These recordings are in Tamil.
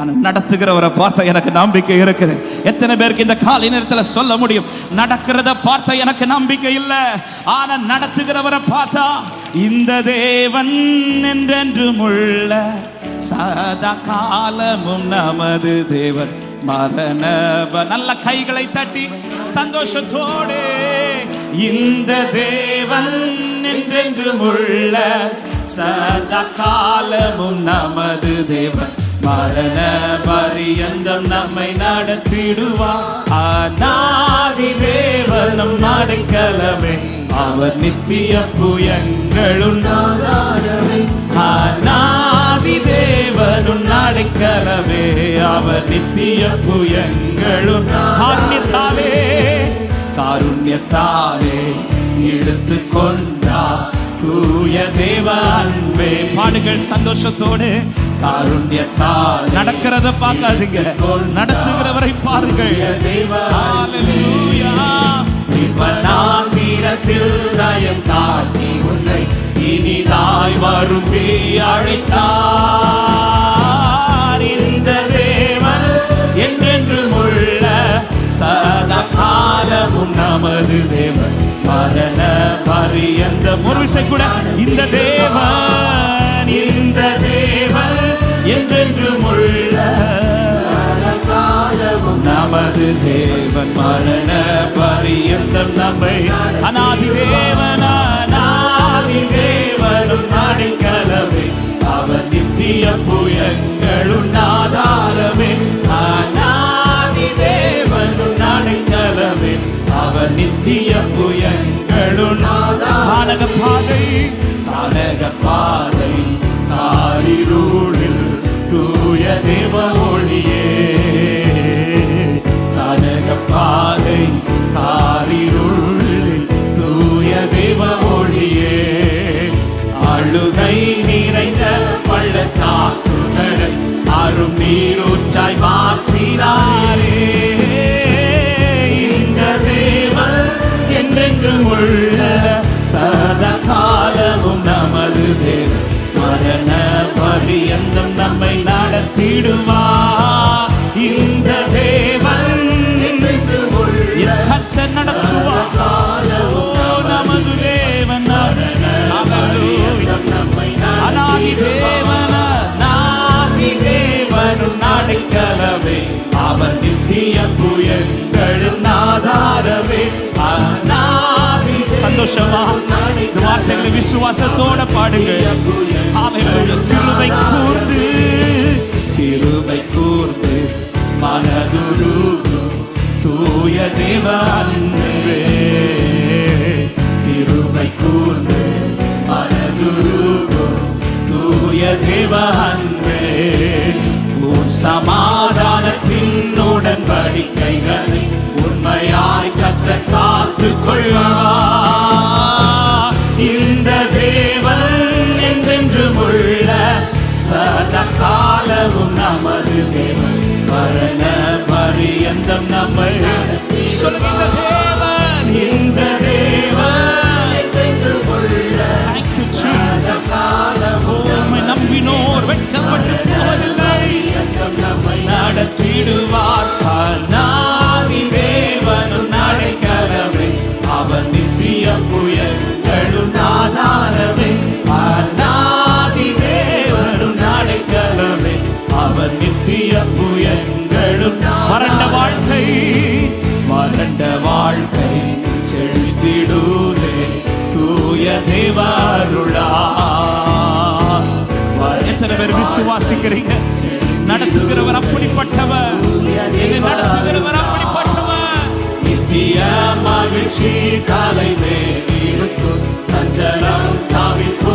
ஆனால் நடத்துகிறவரை பார்த்தா எனக்கு நம்பிக்கை இருக்குது. எத்தனை பேருக்கு இந்த காலை நேரத்தில் சொல்ல முடியும்? நடக்கிறத பார்த்தா எனக்கு நம்பிக்கை இல்லை. ஆனால் நடத்துகிறவரை பார்த்தா இந்த தேவன் என்றென்றும் உள்ள சதா காலமும் நமது தேவன். மரண நல்ல கைகளை தட்டி சந்தோஷத்தோடு இந்த தேவன் என்றென்றும் உள்ள சதா காலமும் நமது தேவன். மரண பரியந்தம் நம்மை நடத்திடுவார் அநாதி தேவர் நம் நாடைக்கலமே அவர் நித்திய புயங்களும் அநாதி தேவனும் நாடைக்கலமே அவர் நித்திய புயங்களும் காருண்யத்தாலே காருண்யத்தாலே இழுத்து கொண்டு தூய தேவ அன்பே. பாடுகள் சந்தோஷத்தோடு காருண்யத்தால். நடக்கிறத பார்க்காதீங்க. நடத்துகிறவரை பாருங்கள். இவன் நான் வீரத்தில் நயம் காட்டி உன்னை இனிதாய் வரும்பி அழைத்தார். இந்த தேவன் என்றென்றும் உள்ள சதா காலமும் நமது தேவன். மரண இந்த தேவன் நடத்திடுவா இந்த தேவன் கத்த நடத்துவா ஓ நமது தேவன். அநாதி தேவன நாதி தேவனும் நாடைக்கலவே அவன் நித்திய புயங்களின் ஆதாரமே சந்தோஷமா? இந்த வார்த்தைகளை விசுவாசத்தோட பாடுங்க. கிருபை கூர்ந்து கிருபை கூர்ந்து மனதுருகும் தூய தேவ அன்பே கிருபை கூர்ந்து மனதுருகும் தூய தேவ அன்பே உன் சமாதானத்தின் உடன்படிக்கைகளை தூய தேவாருளா எத்தனை பேர் விசுவாசிக்கிறீங்க? நடத்துகிறவர் அப்படிப்பட்டவர். என்னை நடத்துகிறவர் அப்படிப்பட்டவர். நித்திய மகிழ்ச்சி தலை இருக்கும் சஞ்சலம் தாவிப்ப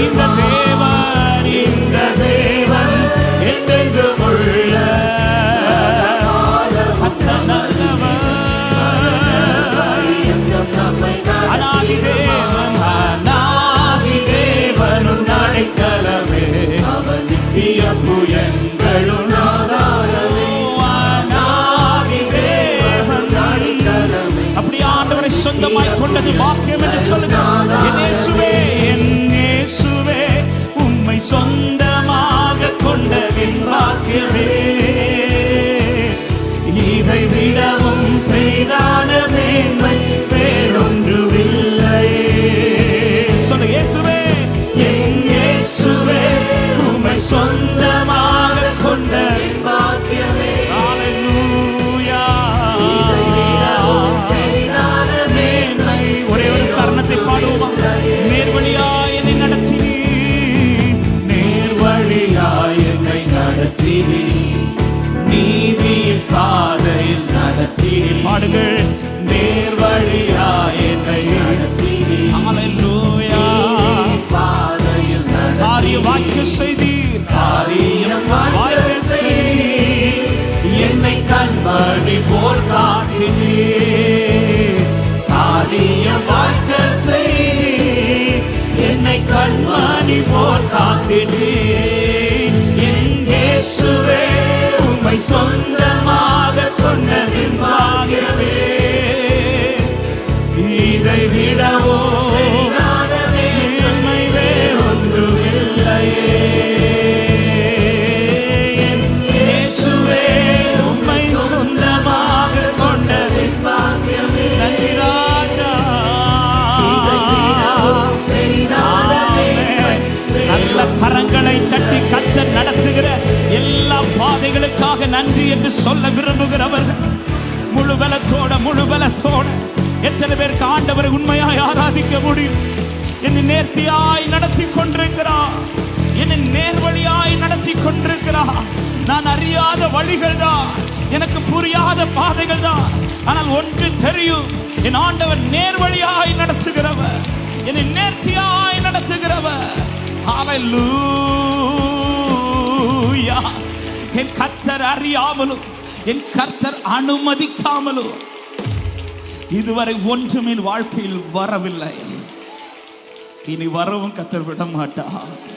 இந்த தேவன் இந்த தேவன் என்றென்றும் உள்ள அநாதி தேவன் அநாதி தேவன் உன் நித்திய புயங்களும் அப்படி ஆண்டவரை சொந்தமாய் கொண்டது வாக்கியம் என்று சொல்லுகிறார் விடவும் பெரிதான பாடுங்கள் என்று சொல்ல விரும்புகிறவர்கள் முழு பலத்தோட முழு பலத்தோட எத்தனை பேருக்கு ஆண்டவரை உண்மையாய் ஆராதிக்க முடியும்? என்னை நேர்த்தியாய் நடத்தி கொண்டிருக்கிறார். என்னை நேர்வழியாய் நடத்தி கொண்டிருக்கிறார். நான் அறியாத வழிகள் தான். எனக்கு புரியாத பாதைகள் தான். ஆனால் ஒன்று தெரியும் என் ஆண்டவர் நேர்வழியாய் நடத்துகிறவர். என்னை நேர்த்தியாய் நடத்துகிறவர். ஹalleluya என் கர்த்தர் அறியாமலும் என் கர்த்தர் அனுமதிக்காமலும் இதுவரை ஒன்றும் என் வாழ்க்கையில் வரவில்லை. இனி வரவும் கத்தர் விட மாட்டான்